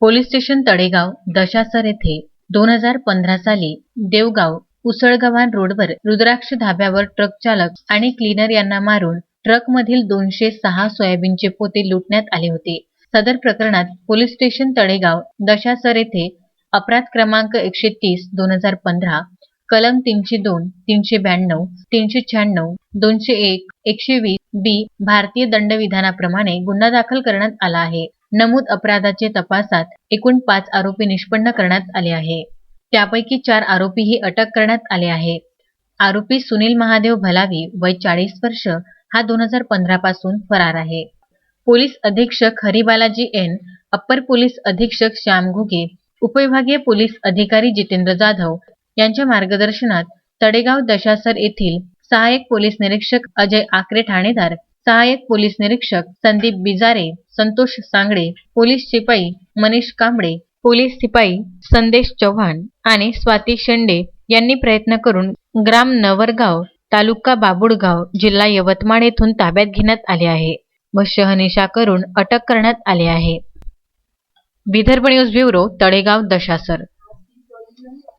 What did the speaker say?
Police station Talegaon Dashasar येथे दोन हजार पंधरा साली देवगाव उसळगव्हाण रोडवर रुद्राक्ष धाब्यावर ट्रक चालक आणि क्लीनर यांना मारून ट्रकमधील दोनशे सहा सोयाबीनचे पोते लुटण्यात आले होते. सदर प्रकरणात पोलीस स्टेशन तळेगाव दशासर येथे अपराध क्रमांक एकशे तीस दोन हजार पंधरा कलम तीनशे दोन तीनशे ब्याण्णव तीनशे शहाण्णव दोनशे एक एकशे वीस बी भारतीय दंडविधानाप्रमाणे गुन्हा दाखल करण्यात आला आहे. नमूद अपराधाचे तपासात एकूण पाच आरोपी निष्पन्न करण्यात आले आहे. त्यापैकी चार आरोपीही अटक करण्यात आले आहे. आरोपी सुनील महादेव भलावी वय चाळीस वर्ष हा दोन हजार पंधरा पासून फरार आहे. पोलीस अधीक्षक हरिबालाजी एन अप्पर पोलीस अधीक्षक श्याम घुगे उपविभागीय पोलीस अधिकारी जितेंद्र जाधव यांच्या मार्गदर्शनात तडेगाव दशासर येथील सहाय्यक पोलीस निरीक्षक अजय आकरे ठाणेदार सहाय्यक पोलीस निरीक्षक संदीप बिजारे संतोष सांगडे पोलीस शिपाई मनीष कांबळे पोलीस शिपाई संदेश चव्हाण आणि स्वाती शेंडे यांनी प्रयत्न करून ग्राम नवरगाव तालुका बाबुडगाव जिल्हा यवतमाळ येथून ताब्यात घेण्यात आले आहे. व शहनिशा करून अटक करण्यात आले आहे. Vidarbha news bureau Talegaon Dashasar.